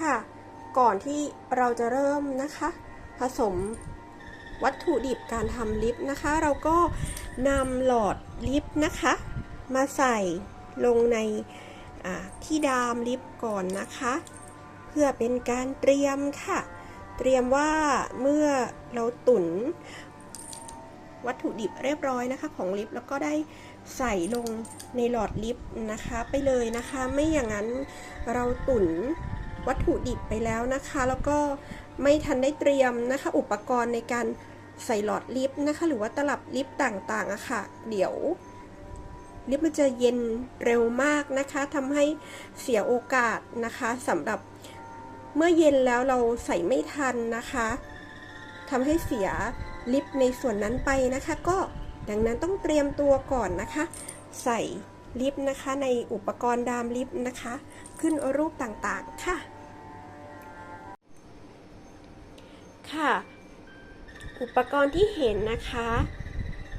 ค่ะ ก่อนที่เราจะเริ่มนะคะ ผสมวัตถุดิบการทำลิปนะคะ เราก็นำหลอดลิปนะคะ มาใส่ลงในที่ดามลิปก่อนนะคะ เพื่อเป็นการเตรียมค่ะ เตรียมว่าเมื่อเราตุนวัตถุดิบเรียบร้อยนะคะ ของลิปแล้วก็ได้ใส่ลงในหลอดลิปนะคะ ไปเลยนะคะ ไม่อย่างนั้นเราตุน วัตถุดิบไปแล้วนะคะ แล้วก็ไม่ทันได้เตรียมนะคะ อุปกรณ์ในการใส่หลอดลิปนะคะ หรือว่าตลับลิปต่างๆอะค่ะ เดี๋ยวลิปมันจะเย็นเร็วมากนะคะทำให้เสียโอกาสนะคะสำหรับเมื่อเย็นแล้วเราใส่ไม่ทันนะคะทำให้เสียลิปในส่วนนั้นไปนะคะ ก็ดังนั้นต้องเตรียมตัวก่อนนะคะ ใส่ลิปนะคะในอุปกรณ์ดามลิปนะคะ ขึ้นรูปต่างๆค่ะ ค่ะ อุปกรณ์ที่เห็นนะคะ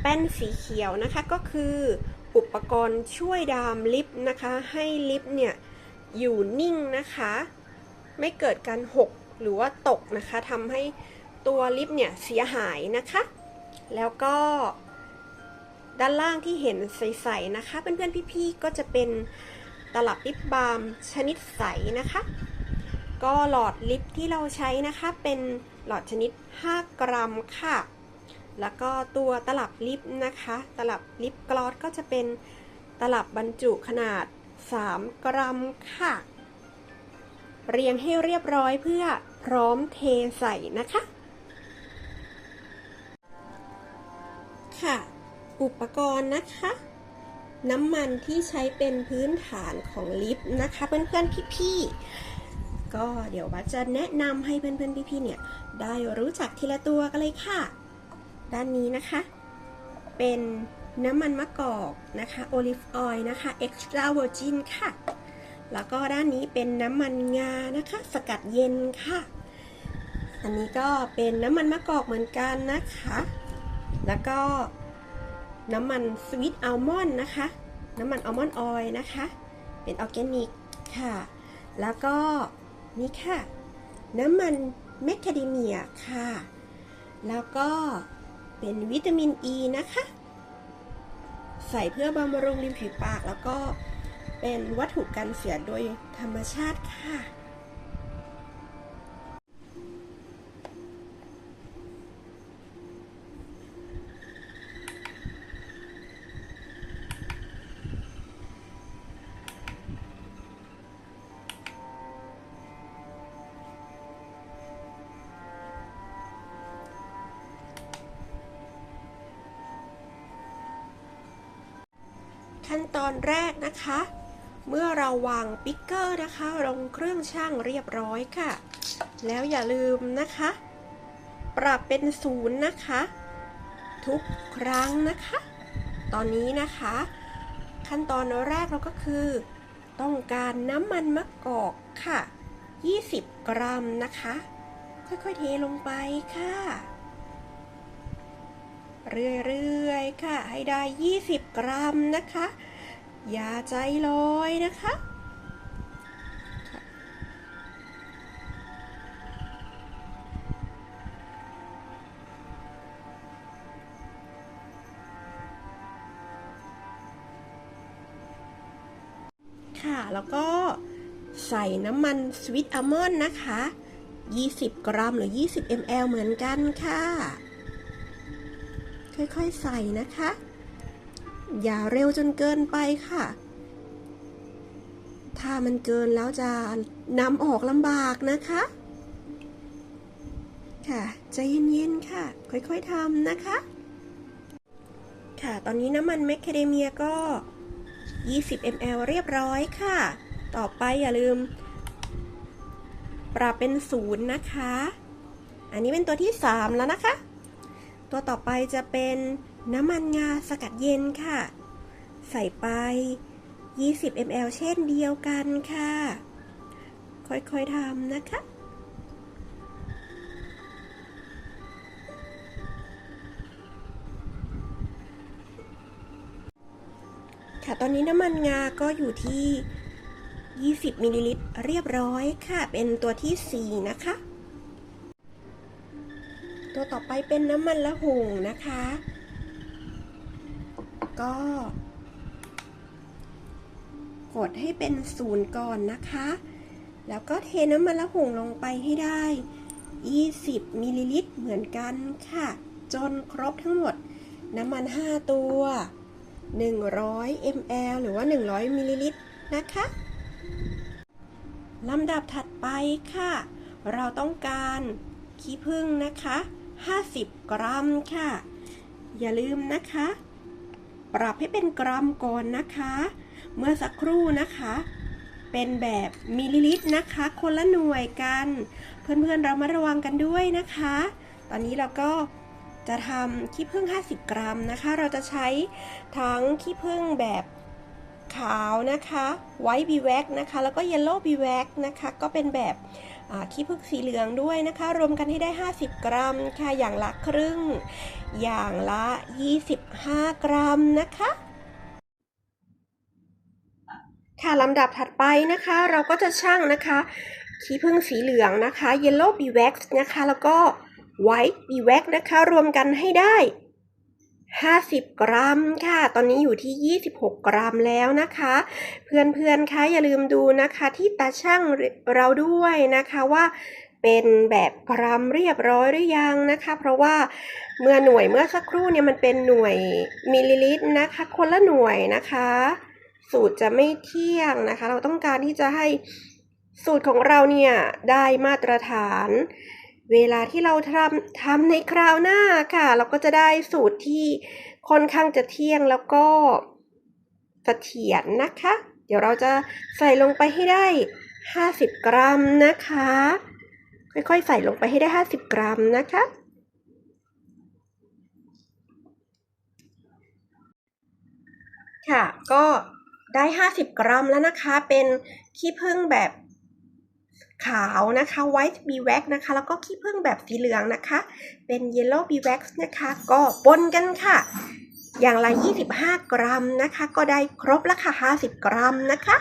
แป้นสีเขียวนะคะก็คืออุปกรณ์ช่วยดามลิปนะคะ ให้ลิปเนี่ยอยู่นิ่งนะคะ ไม่เกิดการหกหรือว่าตกนะคะทำให้ตัวลิปเนี่ยเสียหายนะคะ แล้วก็ด้านล่างที่เห็นใสๆนะคะ เพื่อนๆพี่ๆก็จะเป็นตลับลิปบาล์มชนิดใสนะคะ ก็หลอดลิปที่เราใช้นะคะเป็น หลอดชนิด 5 กรัมค่ะ แล้วก็ตัวตลับลิปนะคะ ตลับลิปกลอสก็จะเป็นตลับบรรจุขนาด 3 กรัมค่ะ เรียงให้เรียบร้อยเพื่อพร้อมเทใส่นะคะ ค่ะ อุปกรณ์นะคะ น้ำมันที่ใช้เป็นพื้นฐานของลิปนะคะ เพื่อนๆพี่ๆ ก็เดี๋ยวว่าจะแนะนำให้เพื่อนๆพี่ๆเนี่ยได้รู้จักทีละตัวกันเลยค่ะ ด้านนี้นะคะ เป็นน้ำมันมะกอกนะคะโอลิฟออยล์นะคะ extra virgin ค่ะ แล้วก็ด้านนี้เป็นน้ำมันงานะคะ สกัดเย็นค่ะ อันนี้ก็เป็นน้ำมันมะกอกเหมือนกันนะคะ แล้วก็น้ำมันสวีทอัลมอนด์นะคะ น้ำมันอัลมอนด์ออยล์นะคะ เป็นออร์แกนิกค่ะ แล้วก็ นี่ค่ะ น้ำมันแมคคาเดเมียค่ะ แล้วก็เป็นวิตามินอ e ีนะคะ ใส่เพื่อบำรุงริมฝีปากแล้วก็เป็นวัตถุกันเสียโดยธรรมชาติค่ะ ขั้นตอนแรกนะคะ เมื่อเราวางปิกเกอร์นะคะ ลงเครื่องช่างเรียบร้อยค่ะ แล้วอย่าลืมนะคะ ปรับเป็นศูนย์นะคะ ทุกครั้งนะคะ ตอนนี้นะคะ ขั้นตอนแรกเราก็คือ ต้องการน้ำมันมะกอกค่ะ 20 กรัมนะคะ ค่อยๆเทลงไปค่ะ เรื่อยๆ ค่ะ ให้ได้ 20 กรัมนะคะ อย่าใจลอยนะคะค่ะแล้วก็ใส่น้ำมันสวิตอัลมอนด์นะคะ 20 กรัมหรือ 20 ml เหมือนกันค่ะ ค่อยๆใส่นะคะ อย่าเร็วจนเกินไปค่ะ ถ้ามันเกินแล้วจะนำออกลำบากนะคะ ค่ะใจเย็นๆค่ะ ค่อยๆทำนะคะ ค่ะตอนนี้น้ำมันแมคคาเดเมียก็ 20 ml เรียบร้อยค่ะ ต่อไปอย่าลืม ปรับเป็นศูนย์นะคะ อันนี้เป็นตัวที่ 3 แล้วนะคะ ตัวต่อไปจะเป็นน้ำมันงาสกัดเย็นค่ะ ใส่ไป 20 ml เช่นเดียวกันค่ะ ค่อยๆทำนะคะ ค่ะตอนนี้น้ำมันงาก็อยู่ที่ 20มิลลิลิตรเรียบร้อยค่ะ เป็นตัวที่ 4 นะคะ ตัวต่อไปเป็นน้ำมันละหุงนะคะ ก็ กดให้เป็นศูนย์ก่อนนะคะ แล้วก็เทน้ำมันละหุงลงไปให้ได้ 20มิลลิลิตรเหมือนกันค่ะ จนครบทั้งหมด น้ำมัน 5 ตัว 100 ml หรือว่า 100มิลลิลิตรนะคะลำดับถัดไปค่ะ เราต้องการขี้ผึ้งนะคะ 50 กรัมค่ะ อย่าลืมนะคะ ปรับให้เป็นกรัมก่อนนะคะ เมื่อสักครู่นะคะ เป็นแบบมิลลิลิตรนะคะ คนละหน่วยกัน เพื่อนๆเรามาระวังกันด้วยนะคะ ตอนนี้เราก็จะทำขี้ผึ้ง 50 กรัมนะคะ เราจะใช้ทั้งขี้ผึ้งแบบขาวนะคะไวท์บีแว็กนะคะ แล้วก็เยลโล่บีแว็กนะคะ ก็เป็นแบบ ขี้ผึ้งสีเหลืองด้วยนะคะ รวมกันให้ได้ 50 กรัมค่ะอย่างละครึ่ง อย่างละ 25 กรัมนะคะค่ะลำดับถัดไปนะคะ เราก็จะชั่งนะคะขี้ผึ้งสีเหลืองนะคะ Yellow b e w a x นะคะ แล้วก็ White b e w a x นะคะ รวมกันให้ได้ 50 กรัมค่ะ ตอนนี้อยู่ที่ 26 กรัมแล้วนะคะ เพื่อนๆคะอย่าลืมดูนะคะที่ตาช่างเราด้วยนะคะว่าเป็นแบบกรัมเรียบร้อยหรือยังนะคะ เพราะว่าเมื่อหน่วยเมื่อสักครู่เนี่ยมันเป็นหน่วยมิลลิลิตรนะคะ คนละหน่วยนะคะ สูตรจะไม่เที่ยงนะคะ เราต้องการที่จะให้สูตรของเราเนี่ยได้มาตรฐาน เวลาที่เราทำทำในคราวหน้าค่ะ เราก็จะได้สูตรที่ค่อนข้างจะเที่ยงแล้วก็เสถียรนะคะ เดี๋ยวเราจะใส่ลงไปให้ได้ 50 กรัมนะคะ ค่อยๆ ใส่ลงไปให้ได้ 50 กรัมนะคะ ค่ะ ก็ได้ 50 กรัมแล้วนะคะ เป็นขี้ผึ้งแบบ ขาวนะคะ white bee wax นะคะ แล้วก็ขี้ผึ้งแบบสีเหลืองนะคะ เป็น yellow bee wax นะคะ ก็ปนกันค่ะ อย่างละ 25 กรัมนะคะ ก็ได้ครบแล้วค่ะ 50 กรัมนะคะ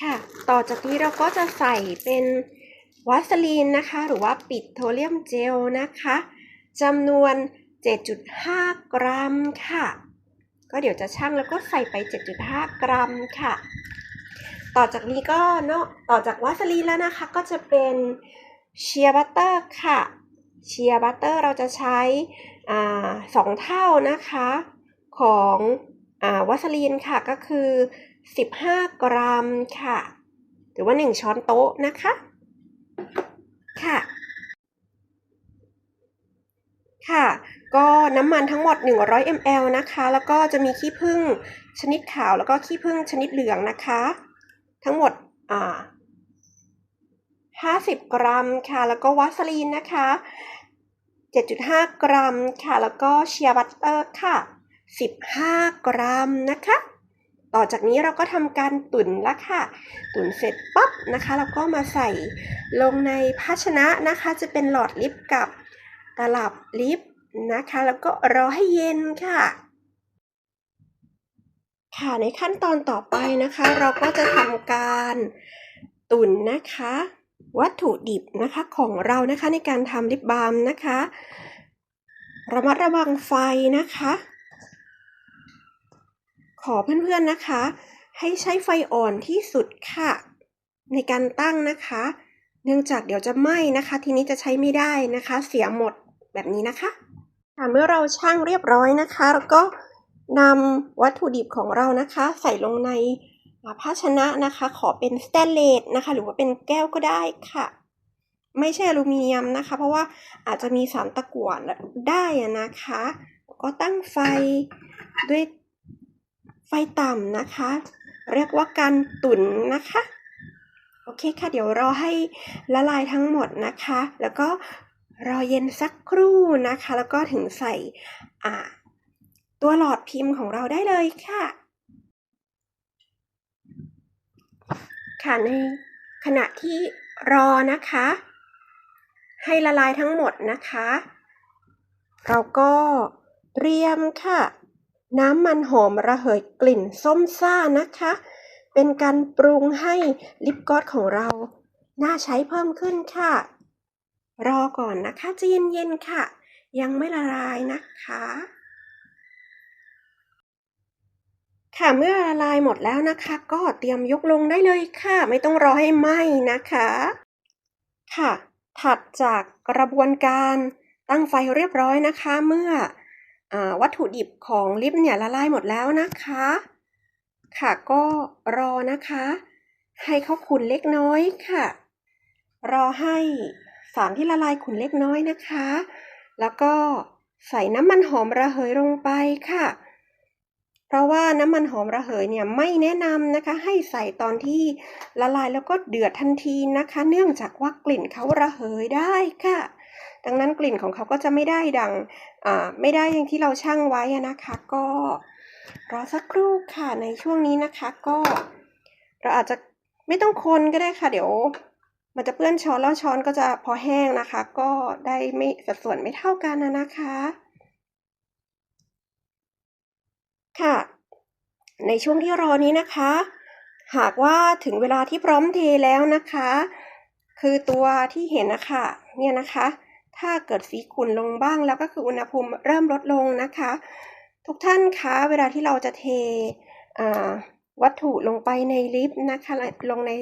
ค่ะ ต่อจากนี้เราก็จะใส่เป็นวัสลีนนะคะ หรือว่าปิดโทเลียมเจลนะคะจำนวน 7.5 กรัมค่ะ ก็เดี๋ยวจะชั่งแล้วก็ใส่ไป 7.5 กรัมค่ะ ต่อจากนี้ก็เนาะต่อจากวัสลีนแล้วนะคะ ก็จะเป็นเชียร์บัตเตอร์ค่ะเชียร์บัตเตอร์เราจะใช้สองเท่านะคะของอ่าวัสลีนค่ะก็คือ 15 กรัมค่ะ หรือว่า 1 ช้อนโต๊ะนะคะ ค่ะ ค่ะ ก็น้ำมันทั้งหมด 100 ml นะคะ แล้วก็จะมีขี้ผึ้งชนิดขาวแล้วก็ขี้ผึ้งชนิดเหลืองนะคะ ทั้งหมดอ่า50 กรัมค่ะ แล้วก็วัสลีนนะคะ 7.5 กรัมค่ะ แล้วก็เชียร์บัตเตอร์ค่ะ 15 กรัมนะคะ ต่อจากนี้เราก็ทำการตุ๋นแล้วค่ะ ตุ๋นเสร็จปั๊บนะคะ เราก็มาใส่ลงในภาชนะนะคะ จะเป็นหลอดลิปกับตลับลิปนะคะ แล้วก็รอให้เย็นค่ะ ค่ะในขั้นตอนต่อไปนะคะ เราก็จะทำการตุ๋นนะคะ วัตถุดิบนะคะของเรานะคะในการทำลิปบาล์มนะคะ ระมัดระวังไฟนะคะ ขอเพื่อนๆนะคะ ให้ใช้ไฟอ่อนที่สุดค่ะ ในการตั้งนะคะ เนื่องจากเดี๋ยวจะไหม้นะคะ ทีนี้จะใช้ไม่ได้นะคะ เสียหมดแบบนี้นะคะค่ะเมื่อเราชั่งเรียบร้อยนะคะแล้วก็ นำวัตถุดิบของเรานะคะ ใส่ลงในภาชนะนะคะ ขอเป็นสแตนเลสนะคะ หรือว่าเป็นแก้วก็ได้ค่ะ ไม่ใช่อลูมิเนียมนะคะ เพราะว่าอาจจะมีสารตะกั่วได้นะคะ ก็ตั้งไฟด้วยไฟต่ำนะคะ เรียกว่าการตุ๋นนะคะ โอเคค่ะ เดี๋ยวรอให้ละลายทั้งหมดนะคะ แล้วก็รอเย็นสักครู่นะคะ แล้วก็ถึงใส่อ่า ตัวหลอดพิมพ์ของเราได้เลยค่ะ ค่ะในขณะที่รอนะคะ ให้ละลายทั้งหมดนะคะ เราก็เตรียมค่ะ น้ำมันหอมระเหยกลิ่นส้มซ่านะคะ เป็นการปรุงให้ลิปกลอสของเราน่าใช้เพิ่มขึ้นค่ะ รอก่อนนะคะจะเย็นๆค่ะ ยังไม่ละลายนะคะ ค่ะเมื่อละลายหมดแล้วนะคะ ก็เตรียมยกลงได้เลยค่ะ ไม่ต้องรอให้ไหม้นะคะ ค่ะ ถัดจากกระบวนการตั้งไฟเรียบร้อยนะคะ เมื่ออวัตถุดิบของลิปเนี่ยละลายหมดแล้วนะคะ ค่ะก็รอนะคะ ให้เขาขุ่นเล็กน้อยค่ะ รอให้สารที่ละลายขุ่นเล็กน้อยนะคะ แล้วก็ใส่น้ำมันหอมระเหยลงไปค่ะ เพราะว่าน้ำมันหอมระเหยเนี่ยไม่แนะนำนะคะ ให้ใส่ตอนที่ละลายแล้วก็เดือดทันทีนะคะ เนื่องจากว่ากลิ่นเขาระเหยได้ค่ะ ดังนั้นกลิ่นของเขาก็จะไม่ได้ดังไม่ได้อย่างที่เราช่างไว้นะคะ ก็รอสักครู่ค่ะในช่วงนี้นะคะ ก็เราอาจจะไม่ต้องคนก็ได้ค่ะ เดี๋ยวมันจะเปื้อนช้อนแล้วช้อนก็จะพอแห้งนะคะ ก็ได้ไม่สัดส่วนไม่เท่ากันนะคะ ค่ะ ในช่วงที่รอนี้นะคะ หากว่าถึงเวลาที่พร้อมเทแล้วนะคะ คือตัวที่เห็นนะคะเนี่ยนะคะ ถ้าเกิดสีขุ่นลงบ้างแล้วก็คืออุณหภูมิเริ่มลดลงนะคะ ทุกท่านคะเวลาที่เราจะเทวัตถุลงไปในลิฟต์นะคะลงใน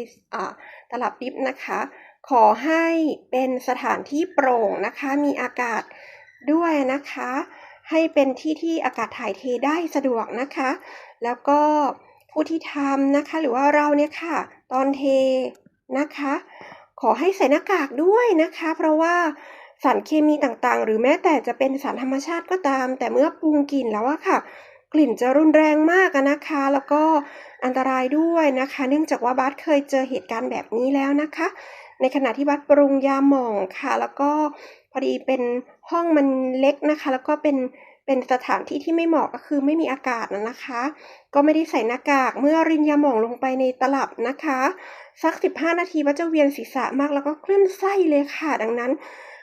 ตลับลิฟต์นะคะ ขอให้เป็นสถานที่โปร่งนะคะ มีอากาศด้วยนะคะ ให้เป็นที่ที่อากาศถ่ายเทได้สะดวกนะคะ แล้วก็ผู้ที่ทำนะคะ หรือว่าเราเนี่ยค่ะ ตอนเทนะคะ ขอให้ใส่หน้ากากด้วยนะคะ เพราะว่าสารเคมีต่างๆ หรือแม้แต่จะเป็นสารธรรมชาติก็ตาม แต่เมื่อปรุงกลิ่นแล้วอะค่ะ กลิ่นจะรุนแรงมากนะคะ แล้วก็อันตรายด้วยนะคะ เนื่องจากว่าบัสเคยเจอเหตุการณ์แบบนี้แล้วนะคะ ในขณะที่บัสปรุงยาหม่องค่ะ แล้วก็พอดีเป็น ห้องมันเล็กนะคะ แล้วก็เป็นเป็นสถานที่ที่ไม่เหมาะก็คือไม่มีอากาศนะคะ ก็ไม่ได้ใส่หน้ากากเมื่อรินยาหม่องลงไปในตลับนะคะ สัก 15 นาทีบัสจะเวียนศีรษะมากแล้วก็คลื่นไส้เลยค่ะ ดังนั้น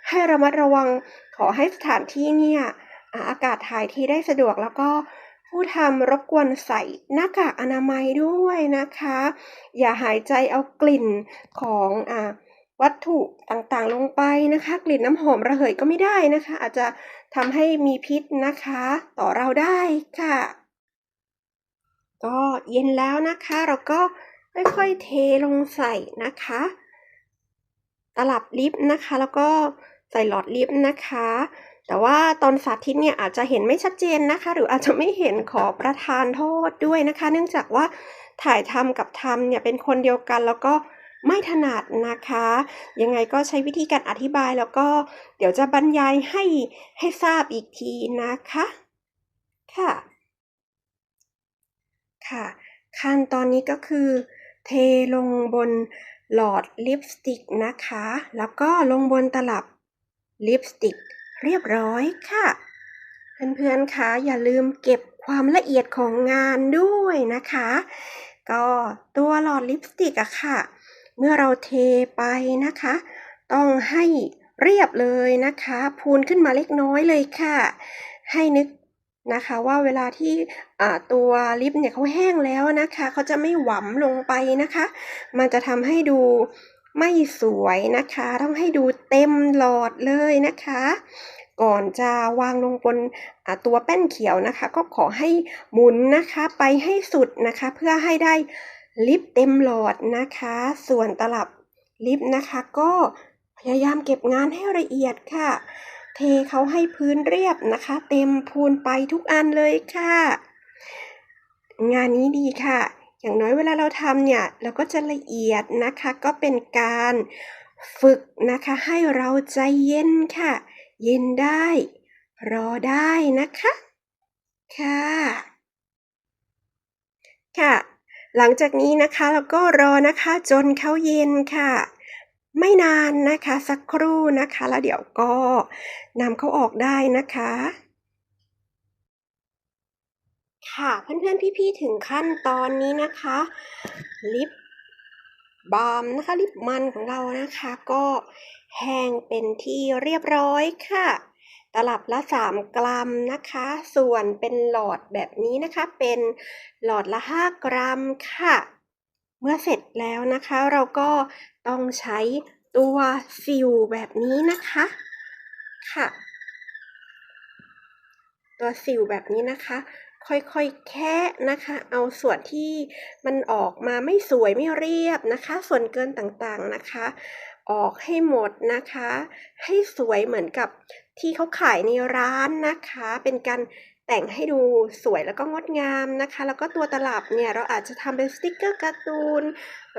ให้ระมัดระวังขอให้สถานที่เนี่ยอากาศถ่ายเทได้สะดวกแล้วก็ผู้ทำรบกวนใส่หน้ากากอนามัยด้วยนะคะ อย่าหายใจเอากลิ่นของอ วัตถุต่างๆลงไปนะคะ กลิ่นน้ำหอมระเหยก็ไม่ได้นะคะ อาจจะทำให้มีพิษนะคะ ต่อเราได้ค่ะ ก็เย็นแล้วนะคะ เราก็ค่อยๆเทลงใส่นะคะ ตลับลิฟต์นะคะ แล้วก็ใส่หลอดลิฟต์นะคะ แต่ว่าตอนสาธิตเนี่ยอาจจะเห็นไม่ชัดเจนนะคะ หรืออาจจะไม่เห็นขอประทานโทษด้วยนะคะ เนื่องจากว่าถ่ายทำกับทำเนี่ยเป็นคนเดียวกันแล้วก็ ไม่ถนัดนะคะ ยังไงก็ใช้วิธีการอธิบายแล้วก็เดี๋ยวจะบรรยายให้ให้ทราบอีกทีนะคะ ค่ะ ค่ะ ขั้นตอนนี้ก็คือ เทลงบนหลอดลิปสติกนะคะ แล้วก็ลงบนตลับลิปสติกเรียบร้อยค่ะ เพื่อนๆคะอย่าลืมเก็บความละเอียดของงานด้วยนะคะ ก็ตัวหลอดลิปสติกอะค่ะ เมื่อเราเทไปนะคะ ต้องให้เรียบเลยนะคะ พูนขึ้นมาเล็กน้อยเลยค่ะ ให้นึกนะคะว่าเวลาที่ตัวลิปเนี่ยเขาแห้งแล้วนะคะเขาจะไม่หวำลงไปนะคะ มันจะทำให้ดูไม่สวยนะคะ ต้องให้ดูเต็มหลอดเลยนะคะ ก่อนจะวางลงบนตัวแป้นเขียวนะคะ ก็ขอให้หมุนนะคะไปให้สุดนะคะ เพื่อให้ได้ ลิปเต็มหลอดนะคะ ส่วนตลับลิปนะคะ ก็พยายามเก็บงานให้ละเอียดค่ะ เทเขาให้พื้นเรียบนะคะ เต็มพูนไปทุกอันเลยค่ะ งานนี้ดีค่ะ อย่างน้อยเวลาเราทำเนี่ย เราก็จะละเอียดนะคะ ก็เป็นการฝึกนะคะ ให้เราใจเย็นค่ะ เย็นได้ รอได้นะคะ ค่ะ ค่ะ หลังจากนี้นะคะเราก็รอนะคะจนเขาเย็นค่ะ ไม่นานนะคะสักครู่นะคะแล้วเดี๋ยวก็นำเขาออกได้นะคะค่ะเพื่อนๆพี่ๆถึงขั้นตอนนี้นะคะ ลิปบาล์มนะคะลิปมันของเรานะคะ ก็แห้งเป็นที่เรียบร้อยค่ะ ลับละ 3 กรัมนะคะ ส่วนเป็นหลอดแบบนี้นะคะ เป็นหลอดละ 5 กรัมค่ะ เมื่อเสร็จแล้วนะคะเราก็ต้องใช้ตัวซิลแบบนี้นะคะค่ะ ตัวสิวแบบนี้นะคะ ค่อยๆแคะนะคะ เอาส่วนที่มันออกมาไม่สวยไม่เรียบนะคะ ส่วนเกินต่างๆนะคะ ออกให้หมดนะคะ ให้สวยเหมือนกับ ที่เขาขายในร้านนะคะ เป็นการแต่งให้ดูสวยแล้วก็งดงามนะคะ แล้วก็ตัวตลับเนี่ยเราอาจจะทำเป็นสติกเกอร์การ์ตูน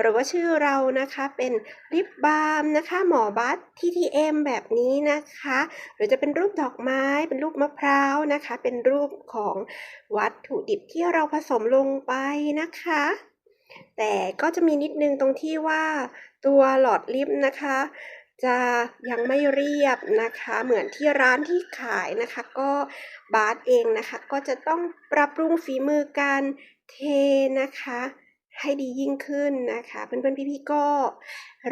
หรือว่าชื่อเรานะคะเป็นลิปบาล์มนะคะหมอบัส TTM แบบนี้นะคะ หรือจะเป็นรูปดอกไม้ เป็นรูปมะพร้าวนะคะ เป็นรูปของวัตถุดิบที่เราผสมลงไปนะคะ แต่ก็จะมีนิดนึงตรงที่ว่าตัวหลอดลิปนะคะ จะยังไม่เรียบนะคะ เหมือนที่ร้านที่ขายนะคะ ก็บาสเองนะคะ ก็จะต้องปรับปรุงฝีมือการเทนะคะ ให้ดียิ่งขึ้นนะคะเพื่อนๆพี่ๆก็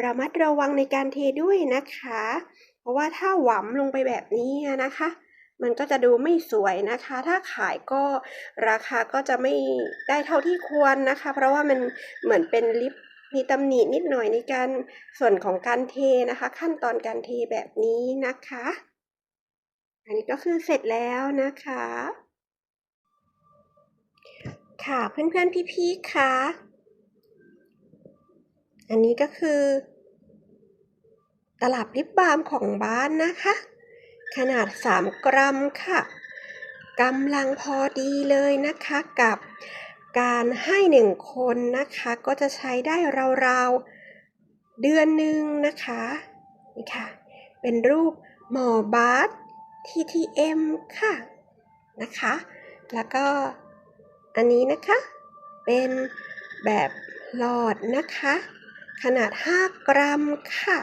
ระมัดระวังในการเทด้วยนะคะ เพราะว่าถ้าหวำลงไปแบบนี้นะคะ มันก็จะดูไม่สวยนะคะ ถ้าขายก็ราคาก็จะไม่ได้เท่าที่ควรนะคะ เพราะว่ามันเหมือนเป็นลิป มีตำหนินิดหน่อยในการส่วนของการเทนะคะ ขั้นตอนการเทแบบนี้นะคะ อันนี้ก็คือเสร็จแล้วนะคะ ค่ะเพื่อนๆพี่ๆคะอันนี้ก็คือตลับลิปบาล์มของบ้านนะคะ ขนาด 3 กรัมค่ะกำลังพอดีเลยนะคะกับ การให้หนึ่งคนนะคะ ก็จะใช้ได้ราวๆ เดือนหนึ่งนะคะนี่ค่ะ เป็นรูปหมอบาส TTM ค่ะนะคะ แล้วก็อันนี้นะคะ เป็นแบบหลอดนะคะ ขนาด 5 กรัมค่ะ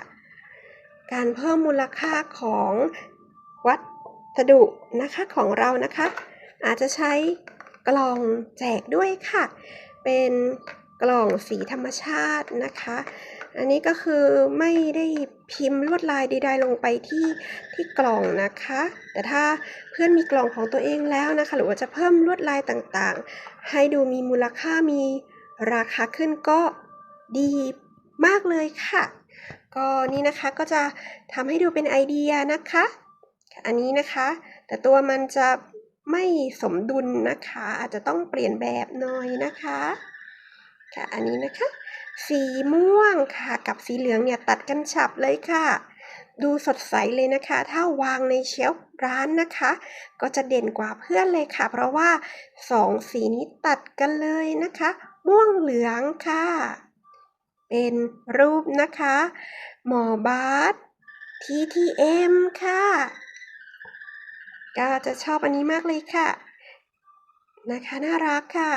การเพิ่มมูลค่าของวัสดุนะคะของเรานะคะ อาจจะใช้ กล่องแจกด้วยค่ะ เป็นกล่องสีธรรมชาตินะคะ อันนี้ก็คือไม่ได้พิมพ์ลวดลายใดๆลงไปที่ที่กล่องนะคะ แต่ถ้าเพื่อนมีกล่องของตัวเองแล้วนะคะ หรือว่าจะเพิ่มลวดลายต่างๆ ให้ดูมีมูลค่ามีราคาขึ้นก็ดีมากเลยค่ะ ก็นี่นะคะก็จะทำให้ดูเป็นไอเดียนะคะ อันนี้นะคะ แต่ตัวมันจะ ไม่สมดุลนะคะ อาจจะต้องเปลี่ยนแบบหน่อยนะคะค่ะอันนี้นะคะ สีม่วงค่ะ กับสีเหลืองเนี่ยตัดกันฉับเลยค่ะ ดูสดใสเลยนะคะ ถ้าวางในเชลฟ์ร้านนะคะ ก็จะเด่นกว่าเพื่อนเลยค่ะ เพราะว่าสองสีนี้ตัดกันเลยนะคะ ม่วงเหลืองค่ะ เป็นรูปนะคะหมอบาส TTM ค่ะ ก็จะชอบอันนี้มากเลยค่ะ นะคะน่ารักค่ะ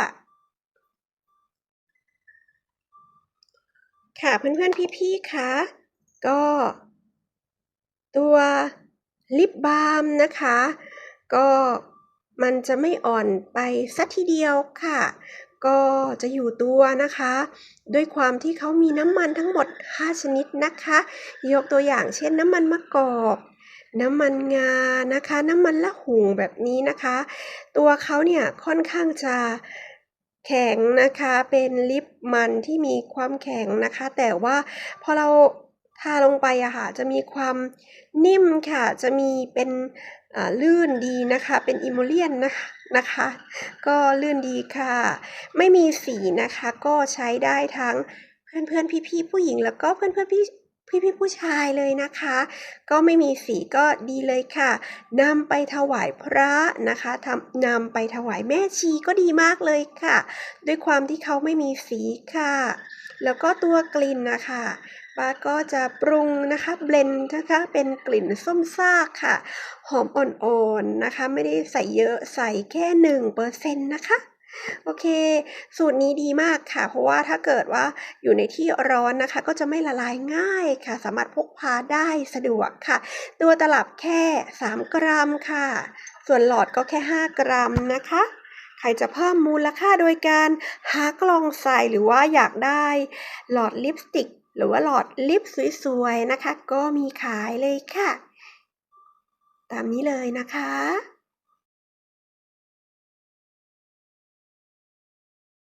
ค่ะเพื่อนๆพี่ๆคะก็ ตัวลิปบาล์มนะคะ ก็มันจะไม่อ่อนไปสัทีเดียวค่ะ ก็จะอยู่ตัวนะคะ ด้วยความที่เขามีน้ำมันทั้งหมด 5 ชนิดนะคะ ยกตัวอย่างเช่นน้ำมันมะกอก น้ำมันงานะคะ น้ำมันละหุงแบบนี้นะคะ ตัวเขาเนี่ยค่อนข้างจะแข็งนะคะเป็นลิปมันที่มีความแข็งนะคะ แต่ว่าพอเราทาลงไปอะค่ะจะมีความนิ่มค่ะ จะมีเป็นลื่นดีนะคะ เป็นอิโมเลียนนะคะนะคะ ก็ลื่นดีค่ะ ไม่มีสีนะคะก็ใช้ได้ทั้งเพื่อนเพื่อนพี่พี่ผู้หญิงแล้วก็เพื่อนเพื่อน พี่พี่พี่ผู้ชายเลยนะคะ ก็ไม่มีสีก็ดีเลยค่ะนำไปถวายพระนะคะทำนำไปถวายแม่ชีก็ดีมากเลยค่ะ ด้วยความที่เขาไม่มีสีค่ะ แล้วก็ตัวกลิ่นนะคะป้าก็จะปรุงนะคะเบลนนะคะเป็นกลิ่นส้มซากค่ะ หอมอ่อนๆนะคะ ไม่ได้ใส่เยอะใส่แค่หนึ่งเปอร์เซ็นต์นะคะ โอเค สูตรนี้ดีมากค่ะ เพราะว่าถ้าเกิดว่าอยู่ในที่ร้อนนะคะ ก็จะไม่ละลายง่ายค่ะ สามารถพกพาได้สะดวกค่ะ ตัวตลับแค่ 3 กรัมค่ะ ส่วนหลอดก็แค่ 5 กรัมนะคะใครจะเพิ่มมูลค่าโดยการหากล่องใส่หรือว่าอยากได้หลอดลิปสติก หรือว่าหลอดลิปสวยๆนะคะ ก็มีขายเลยค่ะ ตามนี้เลยนะคะ